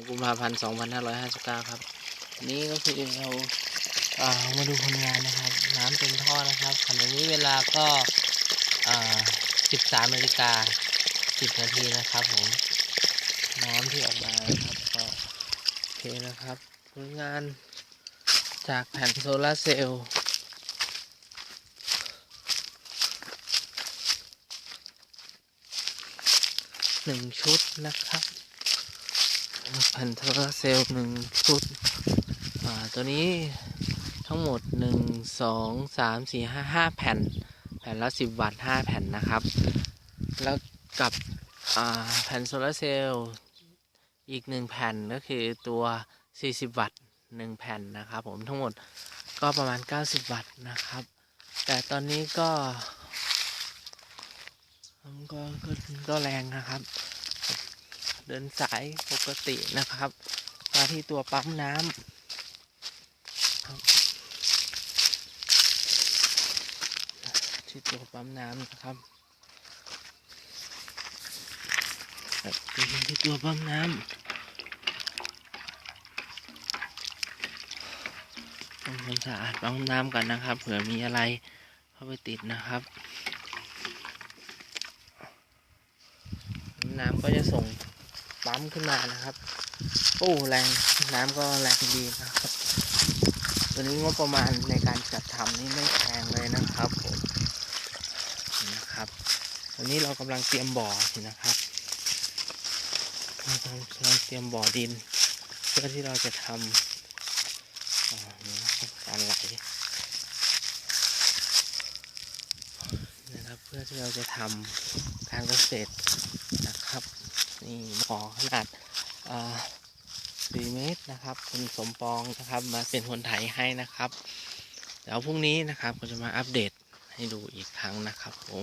ของกุมภาพันธ์2559 ครับนี่ก็คือเราอ่ามาดูผลงานนะครับ น้ำเต็มท่อนะครับขณะนี้เวลาก็อ่า13นาฬิกา10นาทีนะครับผมน้ำที่ออกมาครับก็โอเคนะครับผลงานจากแผ่นโซลาร์เซลล์หนึ่งชุดนะครับ แผ่นโซลาร์เซลล์หนึ่งชุดตัวนี้ทั้งหมดหนึ่งสองสามสี่ห้าห้าแผ่น แผ่นละสิบวัตต์ห้าแผ่นนะครับ แล้วกับแผ่นโซลาร์เซลล์อีกหนึ่งแผ่นก็คือตัว 40 วัตต์หนึ่งแผ่นนะครับผมทั้งหมดก็ประมาณ 90 วัตต์นะครับ แต่ตอนนี้ก็ก็ก็ก็แรงนะครับ เดินสายปกตินะครับมาที่ตัวปั๊มน้ำที่ตัวปั๊มน้ำนะครับครับที่ตัวปั๊มน้ำทำความสะอาดปั๊มน้ำกันนะครับ เผื่อมีอะไรเข้าไปติดนะครับ น้ำก็จะส่ง ปั๊มขึ้นมานะครับ โอ้แรงน้ำก็แรงดีนะครับ ตัวนี้งบประมาณในการจัดทำนี่ไม่แพงเลยนะครับผมนะครับวันนี้เรากำลังเตรียมบ่อนะครับกำลังเตรียมบ่อดิน เพื่อที่เราจะทำอ่าการไหลนะครับเพื่อที่เราจะทำการเกษตรนะครับ นี่บ่อขนาดสี่เมตรนะครับ คุณสมปองนะครับมาเป็นคนไถให้นะครับ เดี๋ยวพรุ่งนี้นะครับก็จะมาอัปเดตให้ดูอีกครั้งนะครับผม